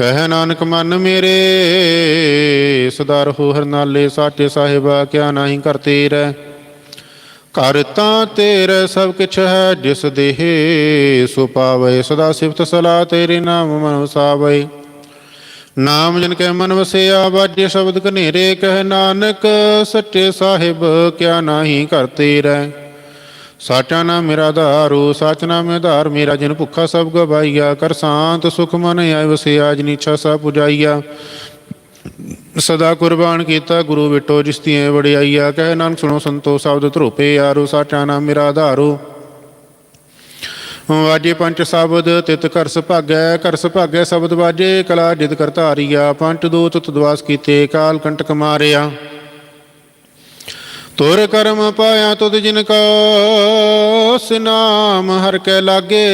ਕਹਿ ਨਾਨਕ ਮਨ ਮੇਰੇ ਸਦਾ ਰਹੋ ਹਰਨਾਲੇ ਸਾਚੇ ਸਾਹਿਬਾ ਕਿਆ ਨਾਹੀ ਕਰਤੇ ਰਹਿ ਘਰ ਤਾਂ ਤੇਰੇ ਸਭ ਕਿਛ ਹੈ, ਜਿਸ ਦੇਹ ਸੋ ਪਾਵੇ। ਸਦਾ ਸਿਫਤ ਸਲਾ ਤੇਰੇ ਨਾਮ ਮਨ ਵਸਾਵੇ। ਨਾਮ ਜਨ ਕੈ ਮਨ ਵਸਿਆ ਬਾਜੇ ਸ਼ਬਦ ਕਨੇਰੇ ਕਹਿ ਨਾਨਕ ਸੱਚੇ ਸਾਹਿਬ, ਕਿਆ ਨਾਹੀ ਕਰਤੇ ਰਹਿ ਸਾਚਾ ਨਾਮ ਮੇਰਾ ਆਧਾਰੂ ਸਾਚ ਨਾਮ ਮੇਰਾ ਆਧਾਰ, ਮੇਰਾ ਜਿਨ ਭੁੱਖਾ ਸਭ ਗਵਾਈਆ ਕਰ ਸ਼ਾਂਤ ਸੁਖ ਮਨ ਆਇ ਵਸਿਆ, ਜਿਨ ਇੱਛਾ ਸਭ ਪੁਜਾਈਆ। ਸਦਾ ਕੁਰਬਾਨ ਕੀਤਾ, ਗੁਰੂ ਵਿਟੋ ਜਿਸ ਦੀ ਵਡਿਆਈਆ, ਕਹਿ ਨਾਨਕ ਸੁਣੋ ਸੰਤੋ, ਸ਼ਬਦ ਧਰੋਪੇ ਯਾਰੋ, ਸਾਚਾ ਨਾਮ ਮੇਰਾ ਆਧਾਰੂ ਵਾਜੇ ਪੰਜ ਸ਼ਬਦ, ਤਿਤ ਕਰ ਸੁਭਾਗੈ ਕਰ ਸੁਭਾਗੈ ਸ਼ਬਦ ਵਾਜੇ, ਕਲਾ ਜਿਤ ਕਰ ਧਾਰੀਆ ਪੰਜ ਦੂਤ ਤਦਵਾਸ ਕੀਤੇ, ਕਾਲ ਕੰਟਕ ਮਾਰਿਆ। ਤੁਰ ਕਰਮ ਪਾਇਆ ਤੁਧ ਜਿਨ ਕਾ ਸਿਨਾਮ ਹਰ ਕੈ ਲਾਗੇ।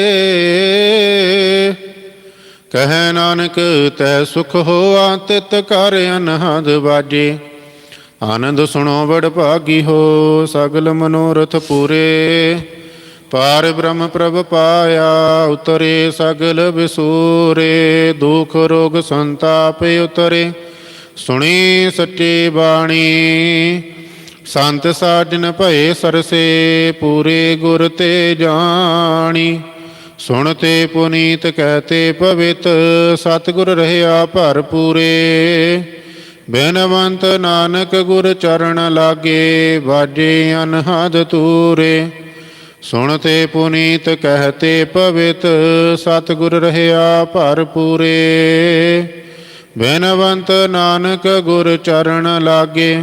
ਕਹੈ ਨਾਨਕ, ਤੈ ਸੁਖ ਹੋਆ ਤਿਤ ਕਰ ਅਨਹਦ ਬਾਜੇ। ਆਨੰਦ ਸੁਣੋ ਬੜ ਭਾਗੀ ਹੋ ਸਗਲ ਮਨੋਰਥ ਪੂਰੇ। ਪਾਰ ਬ੍ਰਹਮ ਪ੍ਰਭ ਪਾਇਆ ਉਤਰੇ ਸਗਲ ਵਿਸੂਰੇ। ਦੁਖ ਰੋਗ ਸੰਤਾਪ ਉਤਰੇ। ਸੁਣੀ ਸੱਚੀ ਬਾਣੀ ਸੰਤ ਸਾਜਨ ਭਏ ਸਰਸੇ, ਪੂਰੇ ਗੁਰ ਤੇ ਜਾਣੀ। ਸੁਣ ਤੇ ਪੁਨੀਤ ਕਹਤੇ ਪਵਿੱਤ ਸਤਿਗੁਰ ਰਹਿਆ ਭਰਪੂਰੇ। ਬੇਨਵੰਤ ਨਾਨਕ ਗੁਰ ਚਰਨ ਲਾਗੇ ਬਾਜੇ ਅਨਹਦ ਤੂਰੇ। ਸੁਣ ਤੇ ਪੁਨੀਤ ਕਹਤੇ ਪਵਿੱਤ ਸਤਿਗੁਰ ਰਹਿਆ ਭਰਪੂਰੇ। ਬੇਨਵੰਤ ਨਾਨਕ ਗੁਰ ਚਰਨ ਲਾਗੇ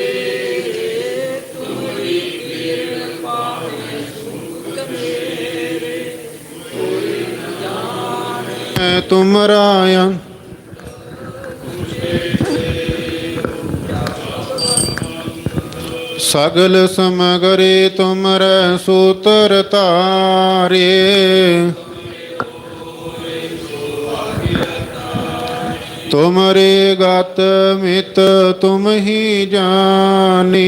ਰਾਇਆ ਸਗਲ ਸਮਗਰੇ ਤੁਮਰੈ ਸੂਤਰ ਤਾਰੇ ਤੁਮਰੇ ਗਤ ਮਿਤ ਤੁਮ ਹੀ ਜਾਨੀ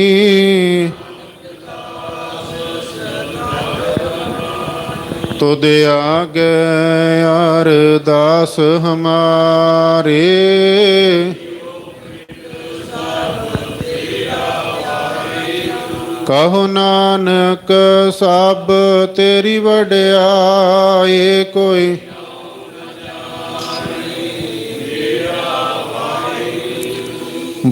ਤੁਧ ਆਗੇ ਅਰਦਾਸ ਹਮਾਰੇ। ਕਹੋ ਨਾਨਕ ਸਭ ਤੇਰੀ ਵਡਿਆਈ ਕੋਈ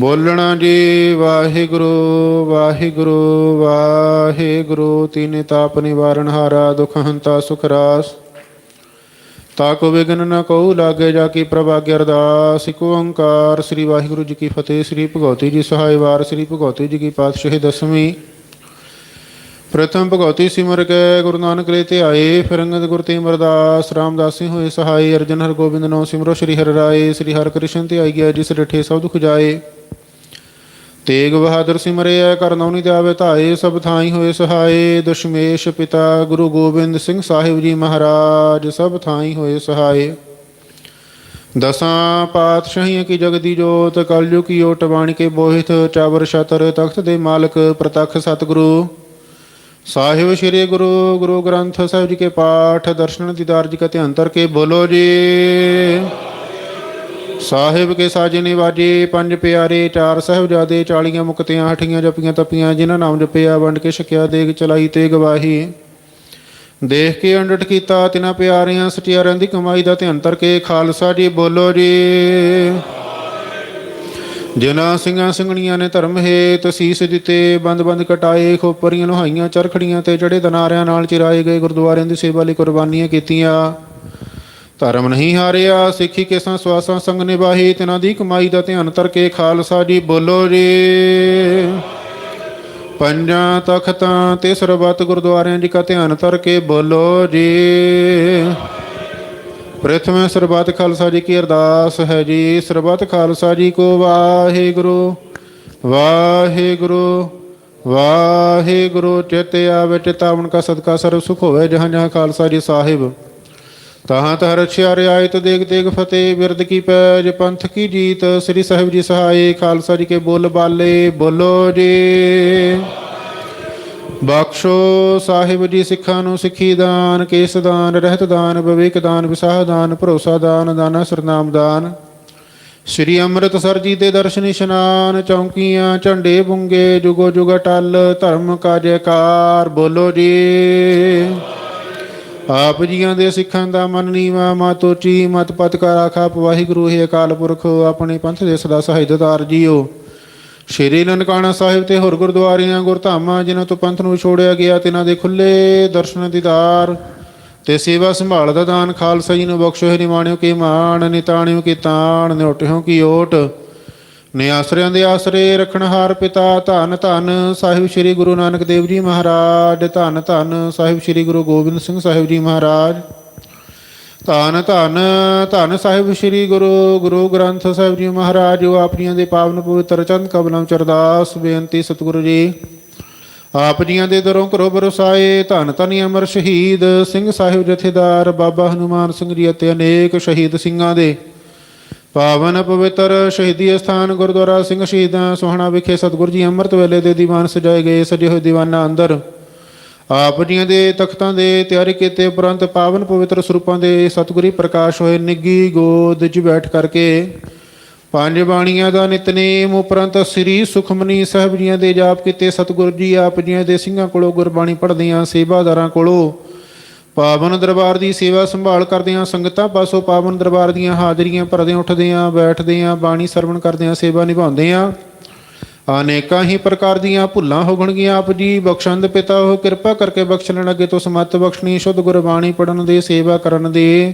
ਬੋਲਣਾ ਜੀ, ਵਾਹਿਗੁਰੂ ਵਾਹਿਗੁਰੂ ਵਾਹਿਗੁਰੂ, ਤੀਨੇ ਤਾਪ ਨਿਵਾਰਨ ਹਾਰਾ, ਦੁਖ ਹੰਤਾ, ਸੁਖ ਰਾਸ। ਤਾਕੋ ਵਿਗਨ ਨ ਕਉ ਲਾਗੇ ਜਾ ਕੀ ਪ੍ਰਭਾਗਿ ਅਰਦਾਸ, ਇਕ ਓੰਕਾਰ, ਸ੍ਰੀ ਵਾਹਿਗੁਰੂ ਜੀ ਕੀ ਫਤਿਹ, ਸ੍ਰੀ ਭਗਵਤੀ ਜੀ ਸਹਾਇ ਵਾਰ, ਸ੍ਰੀ ਭਗਵਤੀ ਜੀ ਕੀ ਪਾਤਸ਼ਾਹੀ ਦਸਵੀਂ। ਪ੍ਰਥਮ ਭਗਵਤੀ ਸਿਮਰ ਕੇ ਗੁਰੂ ਨਾਨਕ ਲੈ ਤੇ ਆਏ, ਫਿਰ ਗੁਰ ਤੇ ਅਮਰਦਾਸ ਰਾਮਦਾਸੀ ਹੋਏ ਸਹਾਈ, ਅਰਜਨ ਹਰ ਗੋਬਿੰਦ ਨੋ ਸਿਮਰੋ, ਸ੍ਰੀ ਹਰਿ ਰਾਏ, ਸ੍ਰੀ ਹਰਿ ਕ੍ਰਿਸ਼ਨ ਤੇ ਆਈ ਗਿਆ, ਜਿਸ ਡਠੇ ਸਭ ਦੁਖ ਜਾਏ। ਤੇਗ ਬਹਾਦਰ ਸਿਮਰਿਆ ਕਰਨੌਨੀ ਤੇ ਧਾਏ, ਸਭ ਥਾਈ ਹੋਏ ਸਹਾਏ। ਦਸ਼ਮੇਸ਼ ਪਿਤਾ ਗੁਰੂ ਗੋਬਿੰਦ ਸਿੰਘ ਸਾਹਿਬ ਜੀ ਮਹਾਰਾਜ, ਸਭ ਥਾਈ ਹੋਏ ਸਹਾਏ। ਦਸਾਂ ਪਾਤਸ਼ਾਹੀਆਂ ਕੀ ਜਗਦੀ ਜੋਤ, ਕਲਯੁਗ ਕੀ ਓਟ ਬਾਣੀ ਕੇ ਬੋਹਿਤ, ਚਾਵਰ ਛਤਰ ਤਖਤ ਦੇ ਮਾਲਕ, ਪ੍ਰਤੱਖ ਸਤਿਗੁਰੂ। ਸਾਹਿਬ ਸ੍ਰੀ ਗੁਰੂ ਗੁਰੂ ਗ੍ਰੰਥ ਸਾਹਿਬ ਜੀ ਕੇ ਪਾਠ, ਦਰਸ਼ਨ ਦੀਦਾਰ ਜੀ ਕਾ ਧਿਆਨ ਕੇ ਬੋਲੋ ਜੀ। ਸਾਹਿਬ ਕੇ ਸਾਜੇ ਨਿਵਾਜੇ, ਪੰਜ ਪਿਆਰੇ, ਚਾਰ ਸਾਹਿਬਜ਼ਾਦੇ, ਚਾਲੀਆਂ ਮੁਕਤਿਆਂ, ਹਠੀਆਂ ਜਪੀਆਂ ਤਪੀਆਂ, ਜਿਨ੍ਹਾਂ ਨਾਮ ਜਪਿਆ, ਵੰਡ ਕੇ ਛਕਿਆ, ਦੇਗ ਚਲਾਈ ਤੇ ਗਵਾਹੀ। ਦੇਖ ਕੇ ਅੰਡਟ ਕੀਤਾ ਤਿਨਾਂ ਪਿਆਰਿਆਂ ਸਟਿਆਰਿਆਂ ਦੀ ਕਮਾਈ ਦਾ ਧਿਆਨ ਧਰ ਕੇ, ਖਾਲਸਾ ਜੀ ਬੋਲੋ ਜੀ। ਜਿਨ੍ਹਾਂ ਸਿੰਘਾਂ ਸਿੰਘਣੀਆਂ ਨੇ ਧਰਮ ਹੇਤ ਸੀਸ ਦਿੱਤੇ, ਬੰਦ ਬੰਦ ਕਟਾਏ, ਖੋਪਰੀਆਂ ਲੋਹਾਈਆਂ, ਚਰਖੜੀਆਂ ਤੇ ਚੜੇ ਦਨਾਰਿਆਂ ਨਾਲ ਚਿਰਾਏ ਗਏ, ਗੁਰਦੁਆਰਿਆਂ ਦੀ ਸੇਵਾ ਲਈ ਕੁਰਬਾਨੀਆਂ ਕੀਤੀਆਂ। ਧਰਮ ਨਹੀਂ ਹਾਰਿਆ, ਸਿੱਖੀ ਕੇਸਾਂ ਸਵਾਸਾਂ ਸੰਗ ਨਿਭਾਹੀ, ਤਿਨਾਂ ਦੀ ਕਮਾਈ ਦਾ ਧਿਆਨ ਧਰ ਕੇ ਖਾਲਸਾ ਜੀ ਬੋਲੋ ਜੀ। ਪੰਜਾਂ ਤਖਤਾਂ ਤੇ ਸਰਬੱਤ ਗੁਰਦੁਆਰਿਆਂ ਜੀ ਕਾ ਧਿਆਨ ਧਰ ਕੇ ਬੋਲੋ ਜੀ। ਪ੍ਰਥਮ ਸਰਬੱਤ ਖਾਲਸਾ ਜੀ ਕੀ ਅਰਦਾਸ ਹੈ ਜੀ? ਸਰਬੱਤ ਖਾਲਸਾ ਜੀ ਕੋ ਵਾਹਿਗੁਰੂ ਵਾਹਿਗੁਰੂ ਵਾਹਿਗੁਰੂ, ਚਿਤ ਆਵੇ, ਚਿਤਾਵਨ ਕਾ ਸਦਕਾ ਸਰਬ ਸੁਖ ਹੋਵੇ, ਜਹਾਂ ਜਹਾਂ ਖਾਲਸਾ ਜੀ ਸਾਹਿਬ। ਤਹਾਂ ਤਹ ਰਛਿਆ ਰਿਆਇਤ ਦੇਖ ਦੇਖ ਫਤਿਹ, ਬਿਰਦ ਕੀ ਪੈਜ ਪੰਥ ਕੀ ਜੀਤ, ਸ੍ਰੀ ਸਾਹਿਬ ਜੀ ਸਹਾਏ, ਖਾਲਸਾ ਜੀ ਕੇ ਬੋਲ ਬਾਲੇ, ਬੋਲੋ ਜੀ। ਬਖਸ਼ੋ ਸਾਹਿਬ ਜੀ ਸਿੱਖਾਂ ਨੂੰ ਸਿੱਖੀ ਦਾਨ, ਕੇਸ ਦਾਨ, ਰਹਿਤ ਦਾਨ, ਵਿਵੇਕ ਦਾਨ, ਵਿਸਾਹ ਦਾਨ, ਭਰੋਸਾ ਦਾਨ, ਦਾਨਾ ਸਰਨਾਮ ਦਾਨ। ਸ੍ਰੀ ਅੰਮ੍ਰਿਤਸਰ ਜੀ ਦੇ ਦਰਸ਼ਨ ਇਸ਼ਨਾਨ, ਚੌਂਕੀਆਂ, ਝੰਡੇ ਬੁੰਗੇ, ਜੁਗੋ ਜੁਗ ਟਲ ਧਰਮ ਕਾ ਜੈਕਾਰ ਬੋਲੋ ਜੀ। ਆਪ ਜੀਆਂ ਦੇ ਸਿੱਖਾਂ ਦਾ ਮਨ ਨੀਵਾ ਮਤ ਉੱਚੀ ਮਤ ਪਤ ਕਾ ਰਾਖਾ ਵਾਹਿਗੁਰੂ, ਹੀ ਅਕਾਲ ਪੁਰਖ, ਆਪਣੇ ਪੰਥ ਦੇ ਸਦਾ ਸਹਾਇਤਦਾਰ ਜੀਓ। ਸ਼੍ਰੀ ਨਨਕਾਣਾ ਸਾਹਿਬ ਤੇ ਹੋਰ ਗੁਰਦੁਆਰਿਆਂ, ਗੁਰਧਾਮਾਂ, ਜਿਨ੍ਹਾਂ ਤੋਂ ਪੰਥ ਨੂੰ ਛੋੜਿਆ ਗਿਆ ਤਿਨਾਂ ਦੇ ਖੁੱਲੇ ਦਰਸ਼ਨ ਦੀਦਾਰ ਤੇ ਸੇਵਾ ਸੰਭਾਲ ਦਾ ਦਾਨ। ਖਾਲਸਾ ਜੀ ਨੂੰ ਬਖਸ਼ੋ ਹੈ ਨਿਮਾਣਿਓ ਕੀ ਮਾਣ, ਨਿਤਾਣਿਓ ਕੀ ਤਾਣ, ਨਿਉਟਿਓ ਕੀ ਓਟ। ਨੇ ਆਸਰਿਆਂ ਦੇ ਆਸਰੇ ਰਖਣਹਾਰ ਪਿਤਾ, ਧੰਨ ਧੰਨ ਸਾਹਿਬ ਸ੍ਰੀ ਗੁਰੂ ਨਾਨਕ ਦੇਵ ਜੀ ਮਹਾਰਾਜ, ਧੰਨ ਧੰਨ ਸਾਹਿਬ ਸ੍ਰੀ ਗੁਰੂ ਗੋਬਿੰਦ ਸਿੰਘ ਸਾਹਿਬ ਜੀ ਮਹਾਰਾਜ। ਧੰਨ ਧੰਨ ਧੰਨ ਸਾਹਿਬ ਸ੍ਰੀ ਗੁਰੂ ਗੁਰੂ ਗ੍ਰੰਥ ਸਾਹਿਬ ਜੀ ਮਹਾਰਾਜ ਜੋ ਆਪਣੀਆਂ ਦੇ ਪਾਵਨ ਪਵਿੱਤਰ ਚੰਦ ਕਬਲਾਂ ਚਰਦਾਸ ਅਰਦਾਸ, ਬੇਨਤੀ ਸਤਿਗੁਰੂ ਜੀ। ਆਪ ਜੀਆਂ ਦੇ ਦਰੋਂ ਕਰੋ ਬਰਸਾਏ, ਧੰਨ ਧੰਨ ਅਮਰ ਸ਼ਹੀਦ ਸਿੰਘ ਸਾਹਿਬ ਜਥੇਦਾਰ ਬਾਬਾ ਹਨੂਮਾਨ ਸਿੰਘ ਜੀ ਅਤੇ ਅਨੇਕ ਸ਼ਹੀਦ ਸਿੰਘਾਂ ਦੇ। ਪਾਵਨ ਪਵਿੱਤਰ ਸ਼ਹੀਦੀ ਸਥਾਨ ਗੁਰਦੁਆਰਾ ਸਿੰਘ ਸ਼ਹੀਦਾਂ ਸੋਹਣਾ ਵਿਖੇ ਸਤਿਗੁਰੂ ਜੀ ਅੰਮ੍ਰਿਤ ਵੇਲੇ ਦੇ ਦੀਵਾਨ ਸਜਾਏ ਗਏ ਸਜੇ ਹੋਏ ਦੀਵਾਨਾਂ ਅੰਦਰ। ਆਪ ਜੀਆਂ ਦੇ ਤਖਤਾਂ ਦੇ ਤਿਆਰੀ ਕੀਤੇ ਉਪਰੰਤ ਪਾਵਨ ਪਵਿੱਤਰ ਸਰੂਪਾਂ ਦੇ ਸਤਿਗੁਰੀ ਪ੍ਰਕਾਸ਼ ਹੋਏ ਨਿੱਗੀ ਗੋਦ 'ਚ ਬੈਠ ਕਰਕੇ ਪੰਜ ਬਾਣੀਆਂ ਦਾ ਨਿਤਨੇਮ ਉਪਰੰਤ ਸ੍ਰੀ ਸੁਖਮਨੀ ਸਾਹਿਬ ਜੀਆਂ ਦੇ ਜਾਪ ਕੀਤੇ ਸਤਿਗੁਰੂ ਜੀ ਆਪ ਜੀਆਂ ਦੇ ਸਿੰਘਾਂ ਕੋਲੋਂ ਗੁਰਬਾਣੀ ਪੜ੍ਹਦਿਆਂ ਸੇਵਾਦਾਰਾਂ ਕੋਲੋਂ ਪਾਵਨ ਦਰਬਾਰ ਦੀ ਸੇਵਾ ਸੰਭਾਲ ਕਰਦਿਆਂ ਸੰਗਤਾਂ ਪਾਸੋਂ ਪਾਵਨ ਦਰਬਾਰ ਦੀਆਂ ਹਾਜ਼ਰੀਆਂ ਭਰਦਿਆਂ ਉੱਠਦਿਆਂ, ਬੈਠਦਿਆਂ, ਬਾਣੀ ਸਰਵਣ ਕਰਦਿਆਂ ਸੇਵਾ ਨਿਭਾਉਂਦਿਆਂ, ਅਨੇਕਾਂ ਹੀ ਪ੍ਰਕਾਰ ਦੀਆਂ ਭੁੱਲਾਂ ਹੋਣਗੀਆਂ ਆਪ ਜੀ। ਬਖਸ਼ੰਦ ਪਿਤਾ, ਉਹ ਕਿਰਪਾ ਕਰਕੇ ਬਖਸ਼ਣ ਲੱਗੇ ਤੋਂ ਸਮਤ ਬਖਸ਼ਣੀ, ਸ਼ੁੱਧ ਗੁਰਬਾਣੀ ਪੜਨ ਦੇ, ਸੇਵਾ ਕਰਨ ਦੇ।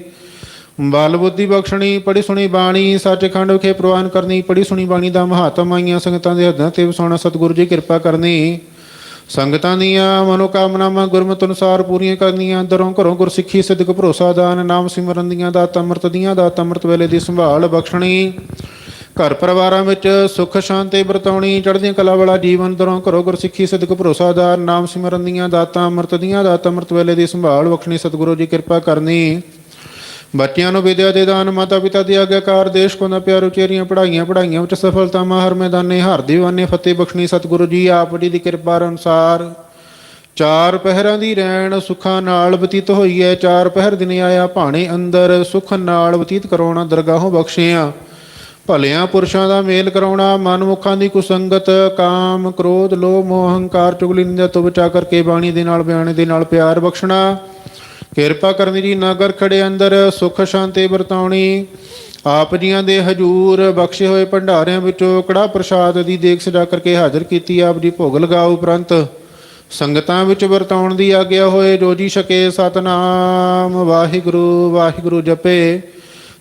ਬਲ ਬੁੱਧੀ ਬਖਸ਼ਣੀ ਪੜੀ ਸੁਣੀ ਬਾਣੀ, ਸੱਚਖੰਡ ਵਿਖੇ ਪ੍ਰਵਾਨ ਕਰਨੀ ਪੜੀ ਸੁਣੀ ਬਾਣੀ ਦਾ ਮਹਾਤਮ ਆਈਆਂ ਸੰਗਤਾਂ ਦੇ ਹੱਦਾਂ ਤੇ ਵਸਾਉਣਾ, ਸਤਿਗੁਰੂ ਜੀ ਕਿਰਪਾ ਕਰਨੀ। ਸੰਗਤਾਂ ਦੀਆਂ ਮਨੋਕਾਮਨਾਵਾਂ ਗੁਰਮਤਿ ਅਨੁਸਾਰ ਪੂਰੀਆਂ ਕਰਨੀਆਂ ਦਰੋਂ ਘਰੋਂ ਗੁਰਸਿੱਖੀ ਸਿੱਧਕ ਭਰੋਸਾ ਦਾਨ, ਨਾਮ ਸਿਮਰਨ ਦੀਆਂ ਦਾਤ ਅੰਮ੍ਰਿਤ ਦੀਆਂ ਦਾਤ ਅੰਮ੍ਰਿਤ ਵੇਲੇ ਦੀ ਸੰਭਾਲ ਬਖਸ਼ਣੀ। ਘਰ ਪਰਿਵਾਰਾਂ ਵਿੱਚ ਸੁੱਖ ਸ਼ਾਂਤੀ ਵਰਤਾਉਣੀ, ਚੜ੍ਹਦੀਆਂ ਕਲਾ ਵਾਲਾ ਜੀਵਨ ਦਰੋਂ ਘਰੋਂ ਗੁਰਸਿੱਖੀ ਸਿੱਧਕ ਭਰੋਸਾਦਾਨ ਨਾਮ ਸਿਮਰਨ ਦੀਆਂ ਦਾਤਾਂ ਅੰਮ੍ਰਿਤ ਦੀਆਂ ਦਾਤ ਅੰਮ੍ਰਿਤ ਵੇਲੇ ਦੀ ਸੰਭਾਲ ਬਖਸ਼ਣੀ। ਸਤਿਗੁਰੂ ਜੀ ਕਿਰਪਾ ਕਰਨੀ। ਬੱਚਿਆਂ ਨੂੰ ਵਿਦਿਆ ਦੇ ਦਾਨ, ਮਾਤਾ ਪਿਤਾ ਦੀ ਆਗਿਆਕਾਰ, ਦੇਸ਼ ਕੋ ਨਾ ਪਿਆਰ ਉਚੇਰੀਆਂ ਪੜ੍ਹਾਈਆਂ ਪੜ੍ਹਾਈਆਂ ਵਿੱਚ ਸਫਲਤਾਵਾਂ ਹਰ ਮੈਦਾਨੇ, ਹਰ ਦੀਵਾਨੇ, ਫਤਿਹ ਬਖਸ਼ਣੀ, ਸਤਿਗੁਰੂ ਜੀ, ਆਪ ਜੀ ਦੀ ਕਿਰਪਾ ਅਨੁਸਾਰ ਚਾਰ ਪਹਿਰਾਂ ਦੀ ਰਹਿਣ ਸੁੱਖਾਂ ਨਾਲ ਬਤੀਤ ਹੋਈ ਹੈ। ਚਾਰ ਪਹਿਰ ਦਿਨੇ ਆਇਆ ਭਾਣੇ ਅੰਦਰ, ਸੁੱਖ ਨਾਲ ਬਤੀਤ ਕਰਾਉਣਾ, ਦਰਗਾਹੋਂ ਬਖਸ਼ਿਆ। ਭਲਿਆਂ ਪੁਰਸ਼ਾਂ ਦਾ ਮੇਲ ਕਰਾਉਣਾ, ਮਨਮੁਖਾਂ ਦੀ ਕੁਸੰਗਤ, ਕਾਮ, ਕ੍ਰੋਧ, ਲੋਭ, ਮੋਹ ਹੰਕਾਰ ਚੁਗਲੀ, ਨਿੰਦਾ ਤੋਂ ਬਚਾ ਕਰਕੇ ਬਾਣੀ ਦੇ ਨਾਲ, ਬਿਆਨ ਦੇ ਨਾਲ ਪਿਆਰ ਬਖਸ਼ਣਾ। ਕਿਰਪਾ ਕਰਨੀ ਜੀ ਨਗਰ ਖੜੇ ਅੰਦਰ, ਸੁਖ ਸ਼ਾਂਤੀ ਵਰਤਾਉਣੀ। ਆਪ ਜੀਆਂ ਦੇ ਹਜੂਰ ਬਖਸ਼ੇ ਹੋਏ ਭੰਡਾਰਿਆਂ ਵਿੱਚੋਂ ਕੜਾ ਪ੍ਰਸ਼ਾਦ ਦੀ ਦੇਖ ਸਜਾ ਕਰਕੇ ਹਾਜ਼ਰ ਕੀਤੀ, ਆਪ ਜੀ ਭੋਗ ਲਗਾਓ ਉਪਰੰਤ। ਸੰਗਤਾਂ ਵਿੱਚ ਵਰਤਾਉਣ ਦੀ ਆਗਿਆ ਹੋਏ, ਜੋ ਜੀ ਛਕੇ ਸਤਨਾਮ। ਵਾਹਿਗੁਰੂ ਵਾਹਿਗੁਰੂ ਜਪੇ।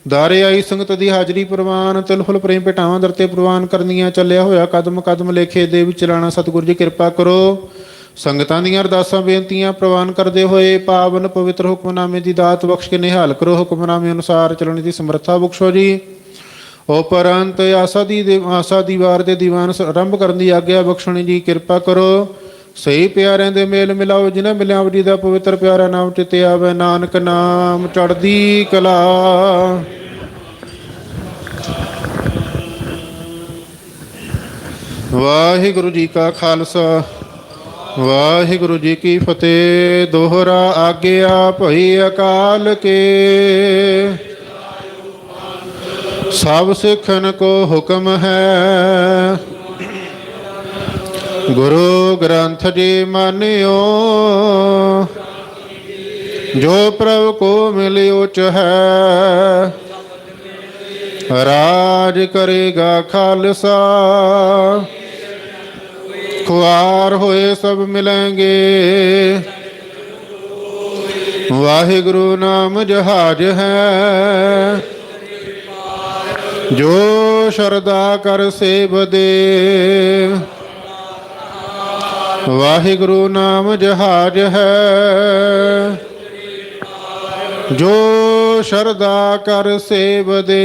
ਦਾਰੇ ਆਈ ਸੰਗਤ ਦੀ ਹਾਜ਼ਰੀ ਪ੍ਰਵਾਨ ਤਿਲਫੁਲ ਪ੍ਰੇਮ ਭਟਾਵਾਂ ਦਰ ਤੇ ਪ੍ਰਵਾਨ ਕਰਨੀਆਂ, ਚੱਲਿਆ ਹੋਇਆ ਕਦਮ ਕਦਮ ਲੇਖੇ ਦੇ ਵਿੱਚ ਚਲਾਣਾ ਸਤਿਗੁਰੂ ਜੀ, ਕਿਰਪਾ ਕਰੋ। ਸੰਗਤਾਂ ਦੀਆਂ ਅਰਦਾਸਾਂ ਬੇਨਤੀਆਂ ਪ੍ਰਵਾਨ ਕਰਦੇ ਹੋਏ ਪਾਵਨ ਪਵਿੱਤਰ ਹੁਕਮਨਾਮੇ ਦੀ ਦਾਤ ਬਖਸ਼ ਕੇ ਨਿਹਾਲ ਕਰੋ। ਹੁਕਮਨਾਮੇ ਅਨੁਸਾਰ ਚੱਲਣ ਦੀ ਸਮਰੱਥਾ ਬਖਸ਼ੋ ਜੀ। ਉਪਰੰਤ ਆਸਾ ਦੀ ਆਸਾ ਦੀਵਾਰ ਦੇ ਦੀਵਾਨ ਆਰੰਭ ਕਰਨ ਦੀ ਆਗਿਆ ਬਖਸ਼ਣੀ ਜੀ, ਕਿਰਪਾ ਕਰੋ। ਸਹੀ ਪਿਆਰਿਆਂ ਦੇ ਮੇਲ ਮਿਲਾਓ, ਜਿਨ੍ਹਾਂ ਮਿਲਿਆ ਜੀ ਦਾ ਪਵਿੱਤਰ ਪਿਆਰਾ ਨਾਮ ਚਿਤੇ ਆਵੇ, ਨਾਨਕ ਨਾਮ ਚੜਦੀ ਕਲਾ। ਵਾਹਿਗੁਰੂ ਜੀ ਕਾ ਖਾਲਸਾ। ਵਾਹਿਗੁਰੂ ਜੀ ਕੀ ਫਤਿਹ, ਦੋਹਰਾ ਆਗਿਆ ਭਈ ਅਕਾਲ ਕੇ। ਸਭ ਸਿੱਖਨ ਕੋ ਹੁਕਮ ਹੈ। ਗੁਰੂ ਗ੍ਰੰਥ ਜੀ ਮਾਨਿਓ, ਜੋ ਪ੍ਰਭ ਕੋ ਮਿਲਿਓ ਹੈ। ਰਾਜ ਕਰੇਗਾ ਖਾਲਸਾ। ਖੁਆਰ ਹੋਏ ਸਭ ਮਿਲਾਂਗੇ। ਵਾਹਿਗੁਰੂ ਨਾਮ ਜਹਾਜ ਹੈ। ਜੋ ਸ਼ਰਦਾ ਕਰ ਸੇਵ ਦੇ ਵਾਹਿਗੁਰੂ ਨਾਮ ਜਹਾਜ ਹੈ। ਜੋ ਸ਼ਰਦਾ ਕਰ ਸੇਵ ਦੇ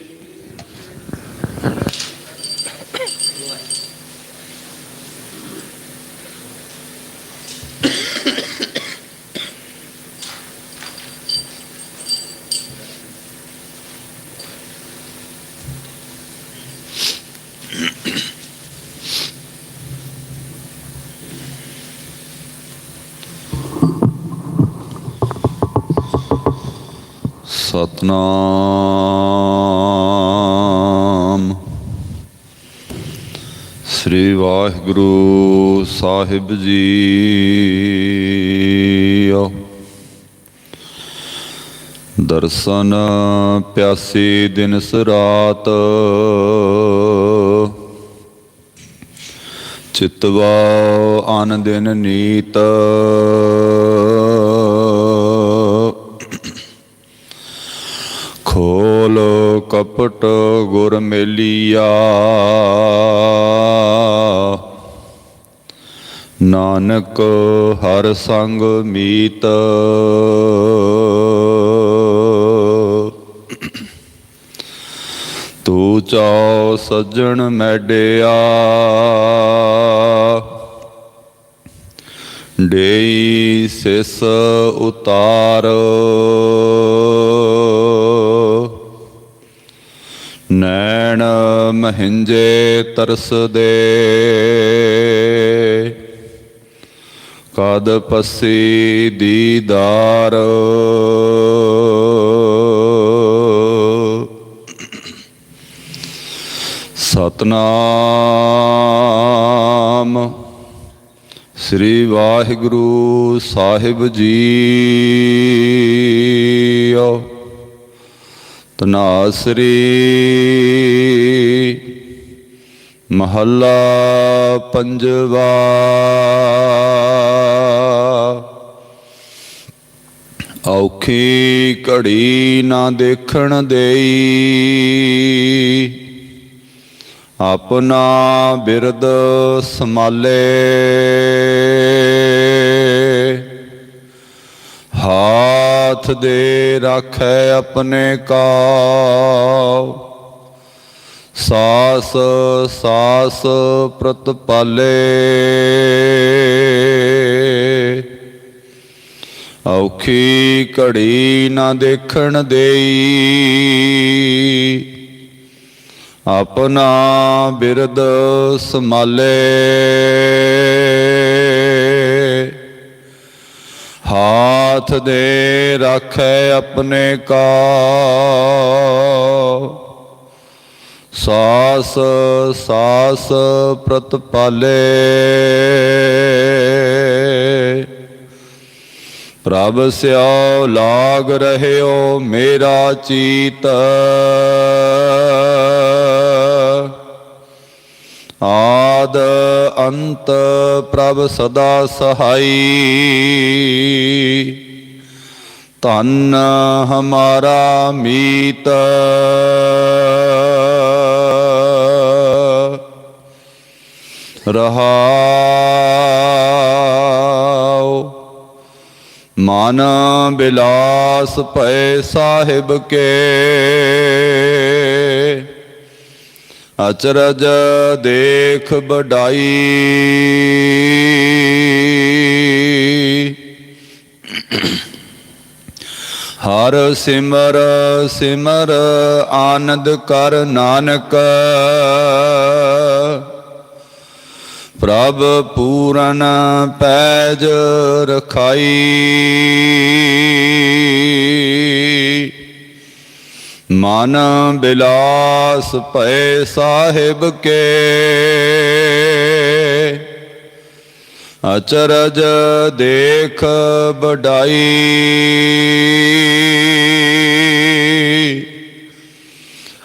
ਸਤਨਾਮ ਸ੍ਰੀ ਵਾਹਿਗੁਰੂ ਸਾਹਿਬ ਜੀ ਦਰਸ਼ਨ ਪਿਆਸੀ ਦਿਨਸ ਰਾਤ ਚਿਤਵਾ ਆਨ ਦਿਨ ਨੀਤ ਖੋਲ ਕਪਟ ਗੁਰ ਮੇਲੀਆ। ਨਾਨਕ ਹਰ ਸੰਗ ਮੀਤ। ਤੂੰ ਚਾਉ ਸੱਜਣ ਮੈਡਿਆ। ਡੇਈ ਸਿਸ ਉਤਾਰ। ਮਹਿੰਜੇ ਤਰਸ ਦੇ ਕਦ ਪਸੀ ਦੀਦਾਰ। ਸਤਨਾਮ ਸ੍ਰੀ ਵਾਹਿਗੁਰੂ ਸਾਹਿਬ ਜੀ ਤਨਾਸਰੀ ਮਹੱਲਾ ਪੰਜਵਾ। ਔਖੀ ਘੜੀ ਨਾ ਦੇਖਣ ਦੇਈ। ਆਪਣਾ ਬਿਰਦ ਸਮਾਲੇ ਹਾਥ ਦੇ ਰੱਖੈ ਆਪਣੇ ਕਾਉ ਸਾਸ ਸਾਸ ਪ੍ਰਤਪਾਲੇ ਔਖੀ ਘੜੀ ਨਾ ਦੇਖਣ ਦੇਈ। ਆਪਣਾ ਬਿਰਦ ਸਮਾਲੇ ਹਾਥ ਦੇ ਰੱਖੈ ਆਪਣੇ ਕਾ। ਸਾਸ ਸਾਸ ਪ੍ਰਤਪਾਲੇ ਪ੍ਰਭ ਸਿਓ ਲਾਗ ਰਹਿਓ ਮੇਰਾ ਚੀਤ। ਆਦ ਅੰਤ ਪ੍ਰਭ ਸਦਾ ਸਹਾਈ। ਧੰਨ ਹਮਾਰਾ ਮੀਤ। ਰਹਾਉ ਮਨ ਬਿਲਾਸ ਭੈ ਸਾਹਿਬ ਕੇ। ਅਚਰਜ ਦੇਖ ਬਡਾਈ ਹਰ ਸਿਮਰ ਸਿਮਰ ਆਨੰਦ ਕਰ ਨਾਨਕ। ਪ੍ਰਭ ਪੂਰਨ ਪੈਜ ਰਖਾਈ। ਮਨ ਬਿਲਾਸ ਭੈ ਸਾਹਿਬ ਕੇ। ਅਚਰਜ ਦੇਖ ਬਡਾਈ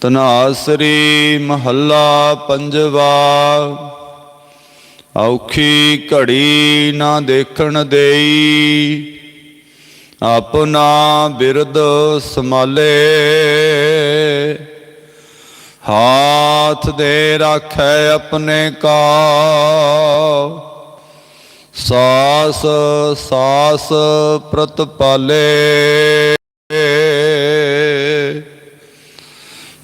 ਤਨਾਸਰੀ ਮਹੱਲਾ ਪੰਜਵਾ। ਔਖੀ ਘੜੀ ਨਾ ਦੇਖਣ ਦੇਈ। ਆਪਣਾ ਬਿਰਦ ਸਮਾਲੇ ਹਾਥ ਦੇ ਰਾਖੈ ਆਪਣੇ ਕਾ। ਸਾਸ ਸਾਸ ਪ੍ਰਤਪਾਲੇ।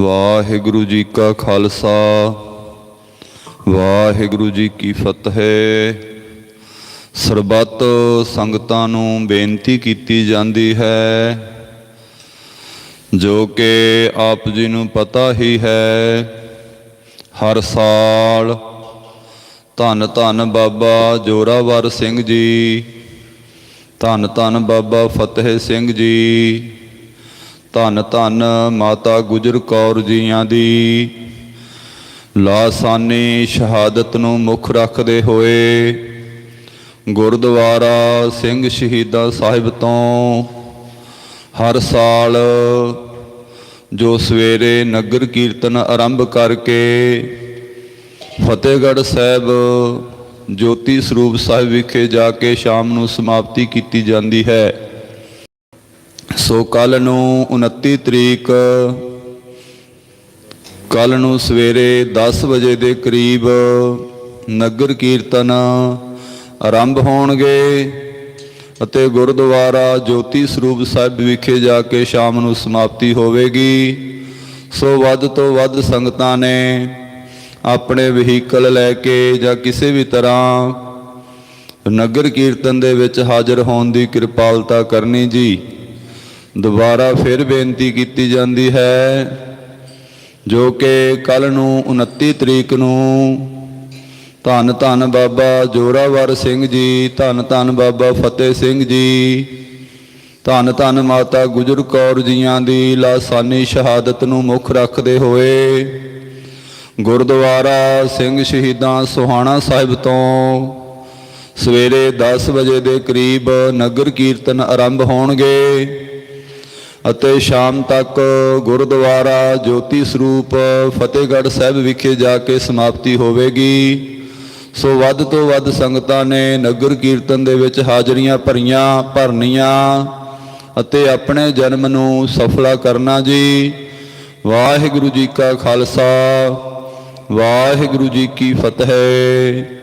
ਵਾਹਿਗੁਰੂ ਜੀ ਕਾ ਖਾਲਸਾ, ਵਾਹਿਗੁਰੂ ਜੀ ਕੀ ਫਤਿਹ। ਸਰਬੱਤ ਸੰਗਤਾਂ ਨੂੰ ਬੇਨਤੀ ਕੀਤੀ ਜਾਂਦੀ ਹੈ, ਜੋ ਕਿ ਆਪ ਜੀ ਨੂੰ ਪਤਾ ਹੀ ਹੈ, ਹਰ ਸਾਲ ਧੰਨ ਧੰਨ ਬਾਬਾ ਜੋਰਾਵਰ ਸਿੰਘ ਜੀ, ਧੰਨ ਧੰਨ ਬਾਬਾ ਫਤਿਹ ਸਿੰਘ ਜੀ ਧੰਨ ਧੰਨ ਮਾਤਾ ਗੁਜਰ ਕੌਰ ਜੀਆਂ ਦੀ। ਲਾਸਾਨੀ ਸ਼ਹਾਦਤ ਨੂੰ ਮੁੱਖ ਰੱਖਦੇ ਹੋਏ ਗੁਰਦੁਆਰਾ ਸਿੰਘ ਸ਼ਹੀਦਾਂ ਸਾਹਿਬ ਤੋਂ ਹਰ ਸਾਲ ਜੋ ਸਵੇਰੇ ਨਗਰ ਕੀਰਤਨ ਆਰੰਭ ਕਰਕੇ ਫਤਿਹਗੜ੍ਹ ਸਾਹਿਬ ਜੋਤੀ ਸਰੂਪ ਸਾਹਿਬ ਵਿਖੇ ਜਾ ਕੇ ਸ਼ਾਮ ਨੂੰ ਸਮਾਪਤੀ ਕੀਤੀ ਜਾਂਦੀ ਹੈ। ਸੋ ਕੱਲ ਨੂੰ 29 ਤਰੀਕ ਕੱਲ ਨੂੰ ਸਵੇਰੇ 10 ਵਜੇ ਦੇ ਕਰੀਬ ਨਗਰ ਕੀਰਤਨ ਆਰੰਭ ਹੋਣਗੇ ਅਤੇ ਗੁਰਦੁਆਰਾ ਜੋਤੀ ਸਰੂਪ ਸਾਹਿਬ ਵਿਖੇ ਜਾ ਕੇ ਸ਼ਾਮ ਨੂੰ ਸਮਾਪਤੀ ਹੋਵੇਗੀ। ਸੋ ਵੱਧ ਤੋਂ ਵੱਧ ਸੰਗਤਾਂ ਨੇ ਆਪਣੇ ਵਹੀਕਲ ਲੈ ਕੇ ਜਾਂ ਕਿਸੇ ਵੀ ਤਰ੍ਹਾਂ ਨਗਰ ਕੀਰਤਨ ਦੇ ਵਿੱਚ ਹਾਜ਼ਰ ਹੋਣ ਦੀ ਕਿਰਪਾਲਤਾ ਕਰਨੀ ਜੀ। ਦੁਬਾਰਾ ਫਿਰ ਬੇਨਤੀ ਕੀਤੀ ਜਾਂਦੀ ਹੈ, ਜੋ ਕਿ ਕੱਲ ਨੂੰ 29 ਤਰੀਕ ਨੂੰ ਧੰਨ ਧੰਨ ਬਾਬਾ ਜੋਰਾਵਰ ਸਿੰਘ ਜੀ, ਧੰਨ ਧੰਨ ਬਾਬਾ ਫਤਿਹ ਸਿੰਘ ਜੀ, ਧੰਨ ਧੰਨ ਮਾਤਾ ਗੁਜਰ ਕੌਰ ਜੀਆਂ ਦੀ ਲਾਸਾਨੀ ਸ਼ਹਾਦਤ ਨੂੰ ਮੁੱਖ ਰੱਖਦੇ ਹੋਏ ਗੁਰਦੁਆਰਾ ਸਿੰਘ ਸ਼ਹੀਦਾਂ ਸੁਹਾਣਾ ਸਾਹਿਬ ਤੋਂ ਸਵੇਰੇ 10 ਵਜੇ ਦੇ ਕਰੀਬ ਨਗਰ ਕੀਰਤਨ ਆਰੰਭ ਹੋਣਗੇ। ਅਤੇ ਸ਼ਾਮ ਤੱਕ ਗੁਰਦੁਆਰਾ ਜੋਤੀ ਸਰੂਪ ਫਤਿਹਗੜ੍ਹ ਸਾਹਿਬ ਵਿਖੇ ਜਾ ਕੇ ਸਮਾਪਤੀ ਹੋਵੇਗੀ। ਸੋ ਵੱਧ ਤੋਂ ਵੱਧ ਸੰਗਤਾਂ ਨੇ ਨਗਰ ਕੀਰਤਨ ਦੇ ਵਿੱਚ ਹਾਜ਼ਰੀਆਂ ਭਰੀਆਂ, ਭਰਨੀਆਂ ਅਤੇ ਆਪਣੇ ਜਨਮ ਨੂੰ ਸਫਲਾ ਕਰਨਾ ਜੀ। ਵਾਹਿਗੁਰੂ ਜੀ ਕਾ ਖਾਲਸਾ, ਵਾਹਿਗੁਰੂ ਜੀ ਕੀ ਫਤਿਹ।